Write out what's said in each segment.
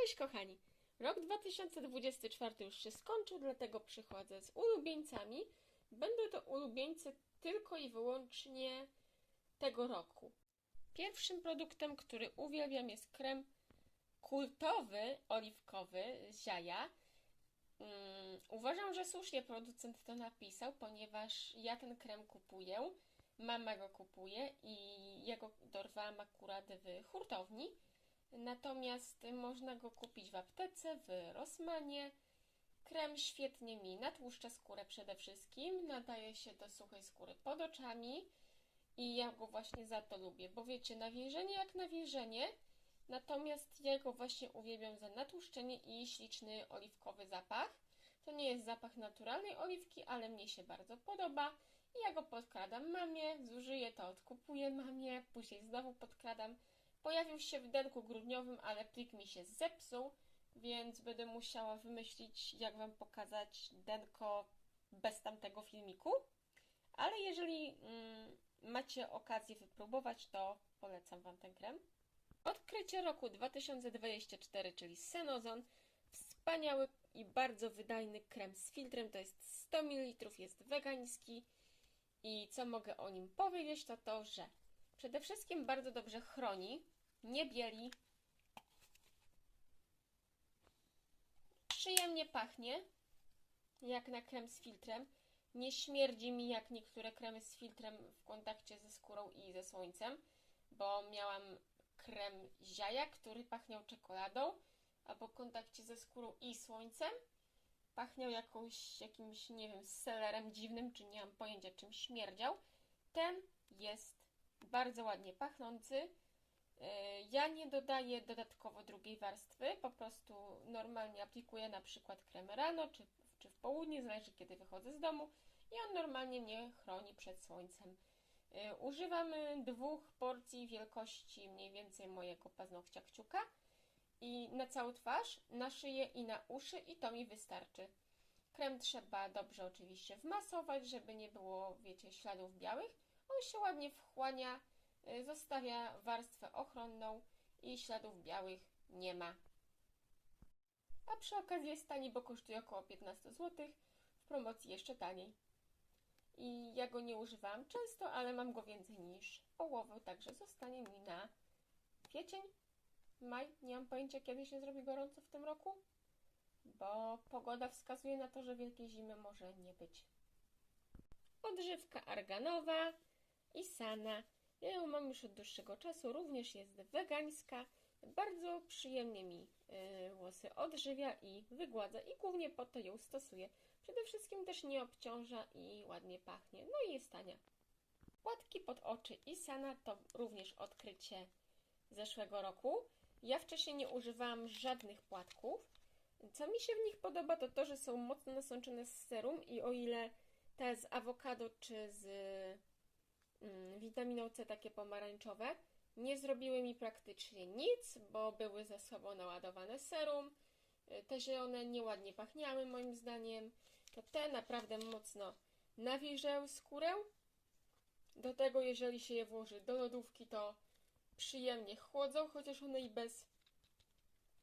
Cześć kochani! Rok 2024 już się skończył, dlatego przychodzę z ulubieńcami. Będą to ulubieńcy tylko i wyłącznie tego roku. Pierwszym produktem, który uwielbiam jest krem kultowy, oliwkowy z Ziaja. Mm, uważam, że słusznie producent to napisał, ponieważ ja ten krem kupuję, mama go kupuje i ja go dorwałam akurat w hurtowni. Natomiast można go kupić w aptece, w Rossmanie. Krem świetnie mi natłuszcza skórę przede wszystkim, nadaje się do suchej skóry pod oczami i ja go właśnie za to lubię, bo wiecie, nawilżenie jak nawilżenie, natomiast ja go właśnie uwielbiam za natłuszczenie i śliczny oliwkowy zapach. To nie jest zapach naturalnej oliwki, ale mnie się bardzo podoba i ja go podkradam mamie, zużyję to, odkupuję mamie, później znowu podkradam. Pojawił się w denku grudniowym, ale plik mi się zepsuł, więc będę musiała wymyślić, jak Wam pokazać denko bez tamtego filmiku. Ale jeżeli mm, macie okazję wypróbować, to polecam Wam ten krem. Odkrycie roku 2024, czyli Senozon. Wspaniały i bardzo wydajny krem z filtrem, to jest 100 ml, jest wegański. I co mogę o nim powiedzieć, to to, że przede wszystkim bardzo dobrze chroni, nie bieli, przyjemnie pachnie, jak na krem z filtrem. Nie śmierdzi mi jak niektóre kremy z filtrem w kontakcie ze skórą i ze słońcem, bo miałam krem Ziaja, który pachniał czekoladą, a po kontakcie ze skórą i słońcem pachniał jakąś, jakimś, nie wiem, selerem dziwnym, czy nie mam pojęcia czym śmierdział. Ten jest bardzo ładnie pachnący. Yy, Ja nie dodaję dodatkowo drugiej warstwy, po prostu normalnie aplikuję na przykład krem rano czy, czy w południe, zależy kiedy wychodzę z domu i on normalnie mnie chroni przed słońcem. Yy, Używam dwóch porcji wielkości mniej więcej mojego paznokcia kciuka i na całą twarz, na szyję i na uszy i to mi wystarczy. Krem trzeba dobrze oczywiście wmasować, żeby nie było, wiecie, śladów białych. On się ładnie wchłania, y, zostawia warstwę ochronną i śladów białych nie ma. A przy okazji jest tani, bo kosztuje około 15 zł, w promocji jeszcze taniej. I ja go nie używałam często, ale mam go więcej niż połowę, także zostanie mi na kwiecień, maj. Nie mam pojęcia, kiedy się zrobi gorąco w tym roku, bo pogoda wskazuje na to, że wielkiej zimy może nie być. Odżywka arganowa i sana. Ja ją mam już od dłuższego czasu, również jest wegańska. Bardzo przyjemnie mi y, włosy odżywia i wygładza i głównie po to ją stosuję. Przede wszystkim też nie obciąża i ładnie pachnie, no i jest tania. Płatki pod oczy i sana to również odkrycie zeszłego roku. Ja wcześniej nie używałam żadnych płatków. Co mi się w nich podoba, to to, że są mocno nasączone z serum i o ile te z awokado czy z witaminą C takie pomarańczowe nie zrobiły mi praktycznie nic, bo były ze sobą naładowane serum. Y, Te zielone nieładnie pachniały moim zdaniem. To te naprawdę mocno nawilżają skórę. Do tego, jeżeli się je włoży do lodówki, to przyjemnie chłodzą, chociaż one i bez,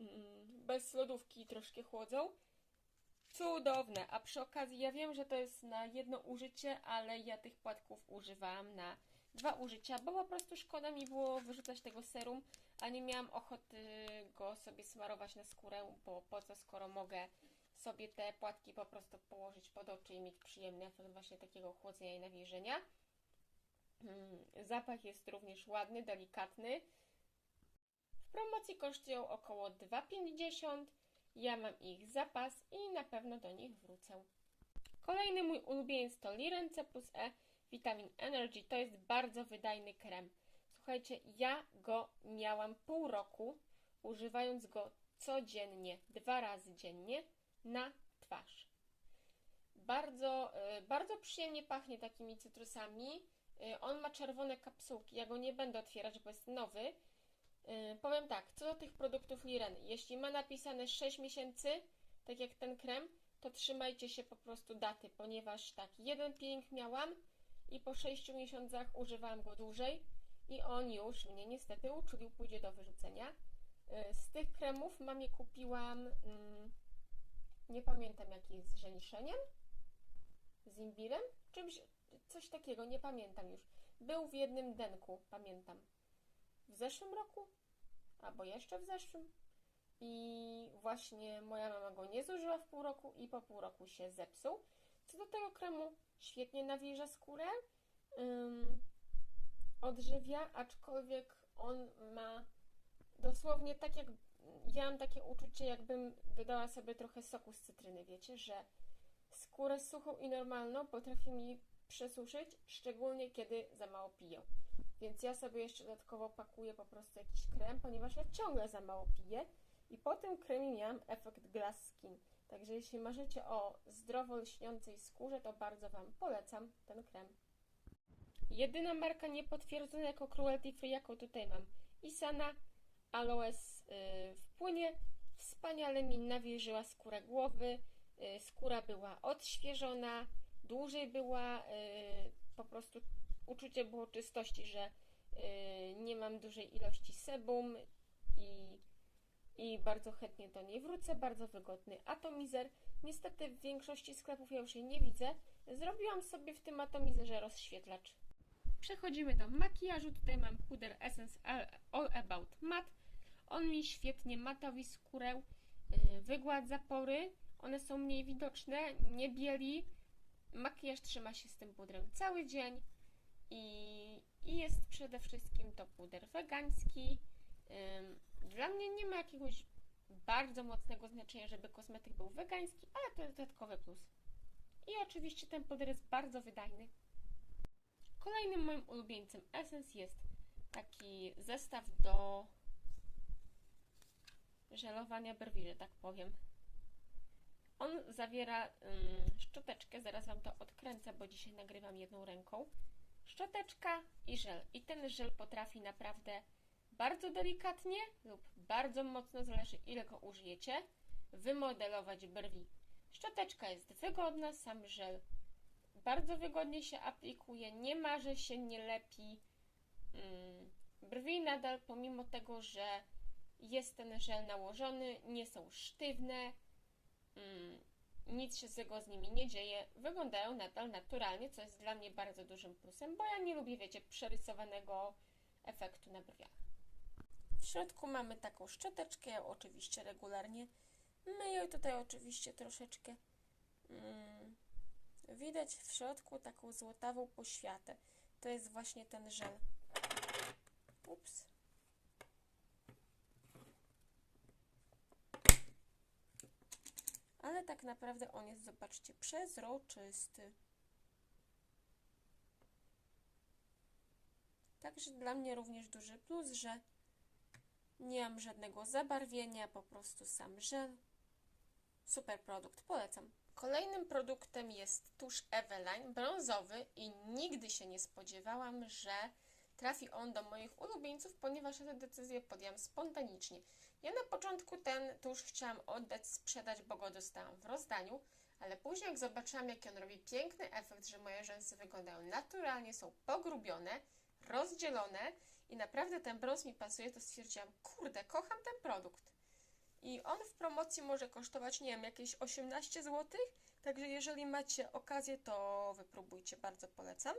mm, bez lodówki troszkę chłodzą. Cudowne, a przy okazji ja wiem, że to jest na jedno użycie, ale ja tych płatków używałam na dwa użycia, bo po prostu szkoda mi było wyrzucać tego serum, a nie miałam ochoty go sobie smarować na skórę, bo po co skoro mogę sobie te płatki po prostu położyć pod oczy i mieć przyjemny efekt właśnie takiego chłodzenia i nawilżenia. Mm, Zapach jest również ładny, delikatny. W promocji kosztują około 2,50. Ja mam ich zapas i na pewno do nich wrócę. Kolejny mój ulubieniec to Liren C plus E Vitamin Energy. To jest bardzo wydajny krem. Słuchajcie, ja go miałam pół roku, używając go codziennie, dwa razy dziennie na twarz. Bardzo, y, bardzo przyjemnie pachnie takimi cytrusami. Y, On ma czerwone kapsułki. Ja go nie będę otwierać, bo jest nowy. Y, Powiem tak, co do tych produktów Liren. Jeśli ma napisane 6 miesięcy, tak jak ten krem, to trzymajcie się po prostu daty, ponieważ tak, jeden peeling miałam i po 6 miesiącach używałam go dłużej i on już mnie niestety uczulił, pójdzie do wyrzucenia. Y, Z tych kremów mamie kupiłam, mm, nie pamiętam jaki jest z żeńszeniem, z imbirem, czymś, coś takiego, nie pamiętam już. Był w jednym denku, pamiętam. W zeszłym roku? Albo jeszcze w zeszłym? I właśnie moja mama go nie zużyła w pół roku i po pół roku się zepsuł. Co do tego kremu, świetnie nawilża skórę, odżywia, aczkolwiek on ma dosłownie tak jak ja mam takie uczucie, jakbym dodała sobie trochę soku z cytryny, wiecie, że skórę suchą i normalną potrafi mi przesuszyć, szczególnie kiedy za mało piję. Więc ja sobie jeszcze dodatkowo pakuję po prostu jakiś krem, ponieważ ja ciągle za mało piję i po tym kremie miałam efekt glass skin. Także jeśli marzycie o zdrowo lśniącej skórze, to bardzo Wam polecam ten krem. Jedyna marka niepotwierdzona jako cruelty free, jaką tutaj mam. Isana Aloes yy, w płynie. Wspaniale mi nawilżyła skórę głowy. Yy, skóra była odświeżona, dłużej była, yy, po prostu uczucie było czystości, że yy, nie mam dużej ilości sebum i, i bardzo chętnie do niej wrócę. Bardzo wygodny atomizer. Niestety w większości sklepów ja już jej nie widzę. Zrobiłam sobie w tym atomizerze rozświetlacz. Przechodzimy do makijażu. Tutaj mam puder Essence All About Matte. On mi świetnie matowi skórę, yy, wygładza pory. One są mniej widoczne, nie bieli. Makijaż trzyma się z tym pudrem cały dzień. I, i jest przede wszystkim to puder wegański. Dla mnie nie ma jakiegoś bardzo mocnego znaczenia, żeby kosmetyk był wegański, ale to jest dodatkowy plus. I oczywiście ten puder jest bardzo wydajny. Kolejnym moim ulubieńcem Essence jest taki zestaw do żelowania brwi, że tak powiem. On zawiera ym, szczoteczkę, zaraz Wam to odkręcę, bo dzisiaj nagrywam jedną ręką. Szczoteczka i żel. I ten żel potrafi naprawdę bardzo delikatnie lub bardzo mocno, zależy ile go użyjecie, wymodelować brwi. Szczoteczka jest wygodna, sam żel bardzo wygodnie się aplikuje, nie marzy się, nie lepi. Mm, Brwi nadal, pomimo tego, że jest ten żel nałożony, nie są sztywne, mm, nic się złego z nimi nie dzieje, wyglądają nadal naturalnie, co jest dla mnie bardzo dużym plusem, bo ja nie lubię, wiecie, przerysowanego efektu na brwiach. W środku mamy taką szczoteczkę, oczywiście regularnie myję tutaj oczywiście troszeczkę. Mm, Widać w środku taką złotawą poświatę. To jest właśnie ten żel. Ups. Ale tak naprawdę on jest, zobaczcie, przezroczysty. Także dla mnie również duży plus, że nie mam żadnego zabarwienia, po prostu sam żel. Super produkt, polecam. Kolejnym produktem jest tusz Eveline brązowy i nigdy się nie spodziewałam, że trafi on do moich ulubieńców, ponieważ ja tę decyzję podjęłam spontanicznie. Ja na początku ten tusz chciałam oddać, sprzedać, bo go dostałam w rozdaniu, ale później jak zobaczyłam, jaki on robi piękny efekt, że moje rzęsy wyglądają naturalnie, są pogrubione, rozdzielone i naprawdę ten brąz mi pasuje, to stwierdziłam, kurde, kocham ten produkt. I on w promocji może kosztować, nie wiem, jakieś 18 zł. Także jeżeli macie okazję, to wypróbujcie, bardzo polecam.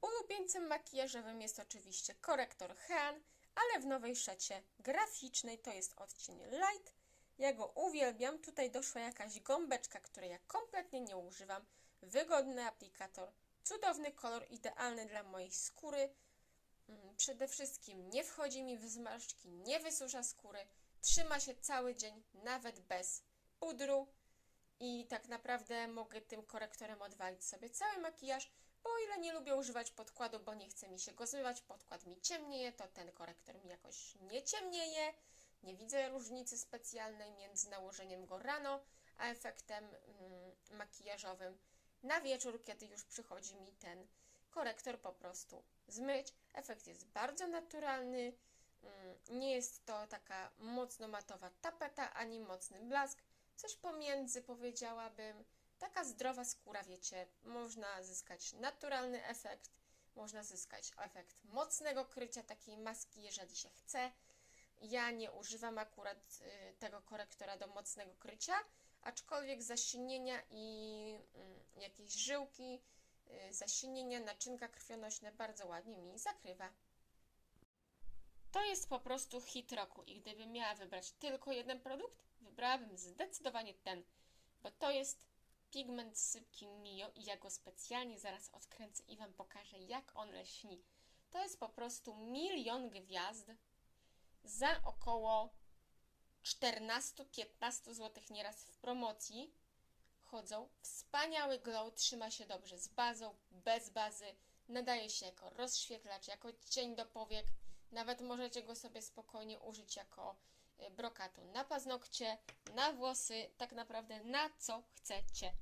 Ulubieńcem makijażowym jest oczywiście korektor Hean, ale w nowej szacie graficznej to jest odcień Light. Ja go uwielbiam. Tutaj doszła jakaś gąbeczka, której ja kompletnie nie używam. Wygodny aplikator, cudowny kolor, idealny dla mojej skóry. Mm, Przede wszystkim nie wchodzi mi w zmarszczki, nie wysusza skóry, trzyma się cały dzień, nawet bez pudru i tak naprawdę mogę tym korektorem odwalić sobie cały makijaż, o ile nie lubię używać podkładu, bo nie chce mi się go zmywać, podkład mi ciemnieje, to ten korektor mi jakoś nie ciemnieje, nie widzę różnicy specjalnej między nałożeniem go rano, a efektem mm, makijażowym na wieczór, kiedy już przychodzi mi ten korektor po prostu zmyć. Efekt jest bardzo naturalny. mm, Nie jest to taka mocno matowa tapeta, ani mocny blask. Coś pomiędzy powiedziałabym. Taka zdrowa skóra, wiecie, można zyskać naturalny efekt. można zyskać efekt mocnego krycia takiej maski, jeżeli się chce. Ja nie używam akurat y, tego korektora do mocnego krycia, aczkolwiek zasilnienia i mm, jakieś żyłki, y, zasilnienia, naczynka krwionośne bardzo ładnie mi zakrywa. To jest po prostu hit roku i gdybym miała wybrać tylko jeden produkt, wybrałabym zdecydowanie ten, bo to jest pigment sypki Mio i ja go specjalnie zaraz odkręcę i Wam pokażę, jak on lśni. To jest po prostu milion gwiazd za około 14-15 zł nieraz w promocji chodzą. Wspaniały glow, trzyma się dobrze z bazą, bez bazy, nadaje się jako rozświetlacz, jako cień do powiek. Nawet możecie go sobie spokojnie użyć jako brokatu na paznokcie, na włosy, tak naprawdę na co chcecie.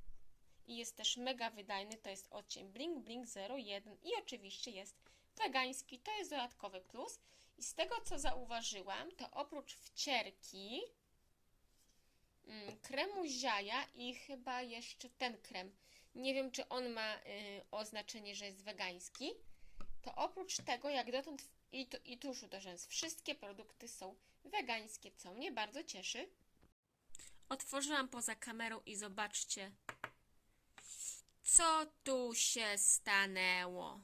I jest też mega wydajny, to jest odcień Blink Blink 01 i oczywiście jest wegański, to jest dodatkowy plus. I z tego co zauważyłam, to oprócz wcierki, mm, kremu ziaja i chyba jeszcze ten krem. Nie wiem, czy on ma y, oznaczenie, że jest wegański. To oprócz tego, jak dotąd w- i, tu, i rzęs, wszystkie produkty są wegańskie, co mnie bardzo cieszy. Otworzyłam poza kamerą i zobaczcie, co tu się stanęło.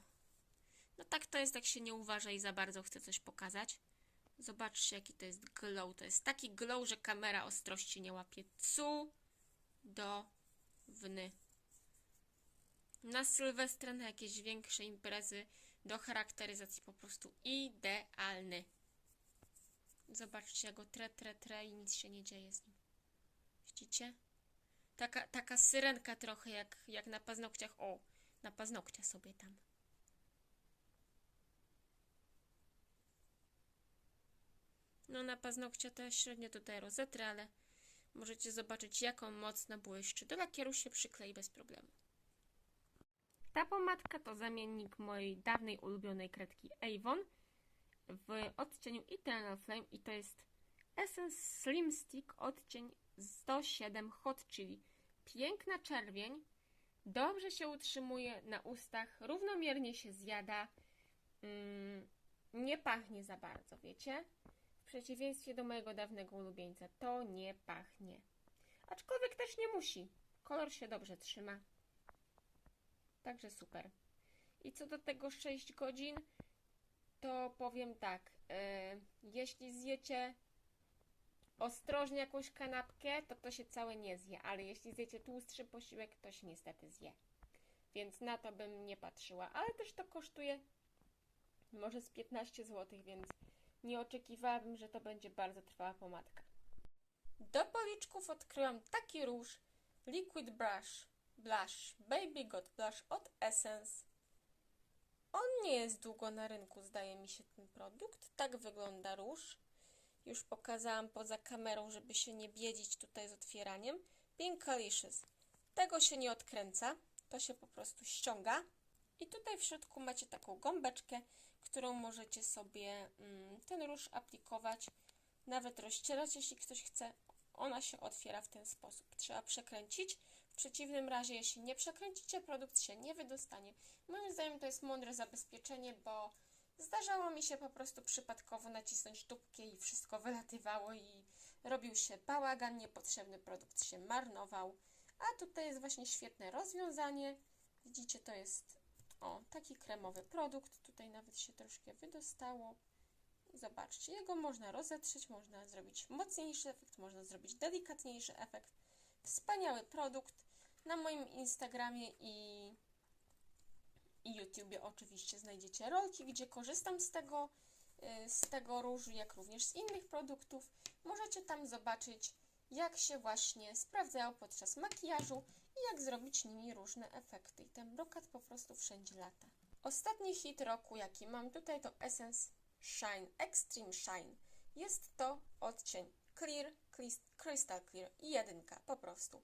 No tak to jest, jak się nie uważa i za bardzo chce coś pokazać. Zobaczcie, jaki to jest glow. To jest taki glow, że kamera ostrości nie łapie. Cudowny. Na Sylwestra, na jakieś większe imprezy, do charakteryzacji po prostu idealny. Zobaczcie, ja go tre, tre, tre i nic się nie dzieje z nim. Widzicie? Taka, taka syrenka trochę jak, jak na paznokciach. O, na paznokcia sobie tam. No na paznokcia to średnio tutaj rozetrę, ale możecie zobaczyć jaką mocno błyszczy. Do lakieru się przyklei bez problemu. Ta pomadka to zamiennik mojej dawnej ulubionej kredki Avon w odcieniu Eternal Flame i to jest Essence Slim Stick odcień 107 Hot Chili. Piękna czerwień, dobrze się utrzymuje na ustach, równomiernie się zjada, mm, nie pachnie za bardzo, wiecie? W przeciwieństwie do mojego dawnego ulubieńca, to nie pachnie. Aczkolwiek też nie musi. Kolor się dobrze trzyma. Także super. I co do tego 6 godzin, to powiem tak. e, jeśli zjecie ostrożnie jakąś kanapkę, to to się całe nie zje, ale jeśli zjecie tłustszy posiłek, to się niestety zje. Więc na to bym nie patrzyła, ale też to kosztuje może z 15 zł, więc nie oczekiwałabym, że to będzie bardzo trwała pomadka. Do policzków odkryłam taki róż Liquid Brush Blush Baby Got Blush od Essence. On nie jest długo na rynku, zdaje mi się ten produkt. Tak wygląda róż. Już pokazałam poza kamerą, żeby się nie biedzić tutaj z otwieraniem. Pinkalicious. Tego się nie odkręca, to się po prostu ściąga. I tutaj w środku macie taką gąbeczkę, którą możecie sobie mm, ten róż aplikować, nawet rozcierać, jeśli ktoś chce. Ona się otwiera w ten sposób. Trzeba przekręcić. W przeciwnym razie, jeśli nie przekręcicie, produkt się nie wydostanie. Moim zdaniem to jest mądre zabezpieczenie, bo zdarzało mi się po prostu przypadkowo nacisnąć tubkę i wszystko wylatywało i robił się bałagan, niepotrzebny produkt się marnował. A tutaj jest właśnie świetne rozwiązanie. Widzicie, to jest o, taki kremowy produkt. Tutaj nawet się troszkę wydostało. Zobaczcie, jego można rozetrzeć, można zrobić mocniejszy efekt, można zrobić delikatniejszy efekt. Wspaniały produkt. Na moim Instagramie i, i YouTubie oczywiście znajdziecie rolki, gdzie korzystam z tego, y, z tego różu, jak również z innych produktów. Możecie tam zobaczyć, jak się właśnie sprawdzają podczas makijażu i jak zrobić nimi różne efekty. I ten brokat po prostu wszędzie lata. Ostatni hit roku, jaki mam tutaj, to Essence Shine Extreme Shine. Jest to odcień Clear, Crystal Clear i jedynka, po prostu.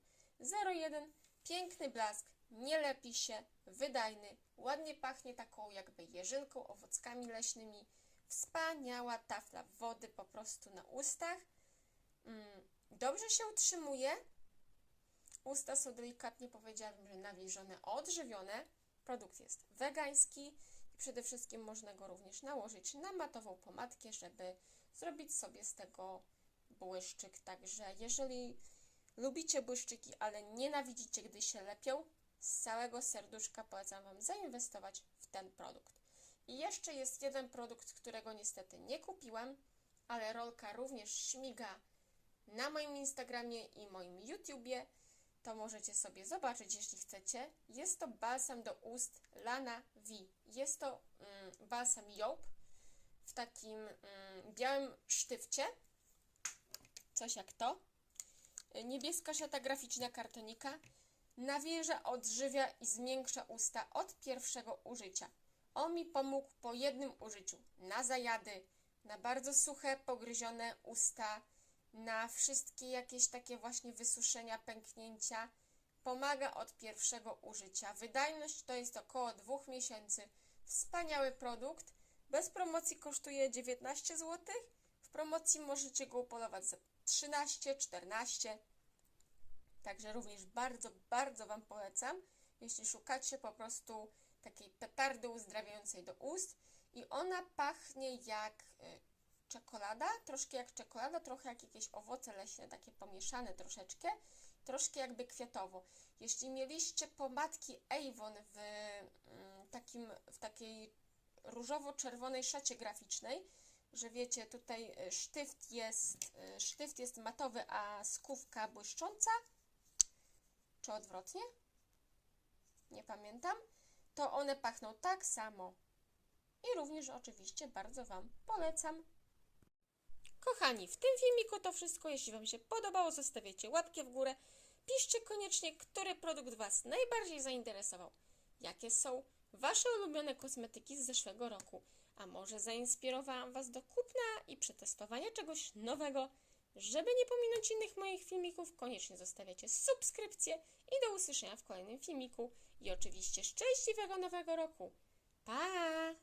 01, piękny blask, nie lepi się, wydajny, ładnie pachnie taką jakby jeżylką, owockami leśnymi. Wspaniała tafla wody po prostu na ustach. Mm, dobrze się utrzymuje. Usta są delikatnie powiedziałabym, że nawilżone, odżywione. Produkt jest wegański. Przede wszystkim można go również nałożyć na matową pomadkę, żeby zrobić sobie z tego błyszczyk. Także jeżeli lubicie błyszczyki, ale nienawidzicie, gdy się lepią, z całego serduszka polecam Wam zainwestować w ten produkt. I jeszcze jest jeden produkt, którego niestety nie kupiłam, ale rolka również śmiga na moim Instagramie i moim YouTubie. To możecie sobie zobaczyć, jeśli chcecie. Jest to balsam do ust Lana V. Jest to mm, balsam Job w takim mm, białym sztywcie. Coś jak to. Niebieska siata graficzna kartonika nawilża, odżywia i zmiękcza usta od pierwszego użycia. On mi pomógł po jednym użyciu na zajady, na bardzo suche, pogryzione usta, na wszystkie jakieś takie właśnie wysuszenia, pęknięcia. Pomaga od pierwszego użycia. Wydajność to jest około dwóch miesięcy. Wspaniały produkt. Bez promocji kosztuje 19 zł. W promocji możecie go upolować za 13, 14. Także również bardzo, bardzo Wam polecam, jeśli szukacie po prostu takiej petardy uzdrawiającej do ust i ona pachnie jak y, czekolada, troszkę jak czekolada, trochę jak jakieś owoce leśne, takie pomieszane troszeczkę, troszkę jakby kwiatowo. Jeśli mieliście pomadki Avon w, mm, takim, w takiej różowo-czerwonej szacie graficznej, że wiecie, tutaj y, sztyft jest, y, sztyft jest matowy, a skówka błyszcząca, czy odwrotnie? Nie pamiętam. To one pachną tak samo. I również oczywiście bardzo Wam polecam. Kochani, w tym filmiku to wszystko. Jeśli Wam się podobało, zostawiacie łapkę w górę. Piszcie koniecznie, który produkt Was najbardziej zainteresował. Jakie są Wasze ulubione kosmetyki z zeszłego roku? A może zainspirowałam Was do kupna i przetestowania czegoś nowego? Żeby nie pominąć innych moich filmików, koniecznie zostawiacie subskrypcję i do usłyszenia w kolejnym filmiku. I oczywiście szczęśliwego nowego roku. Pa!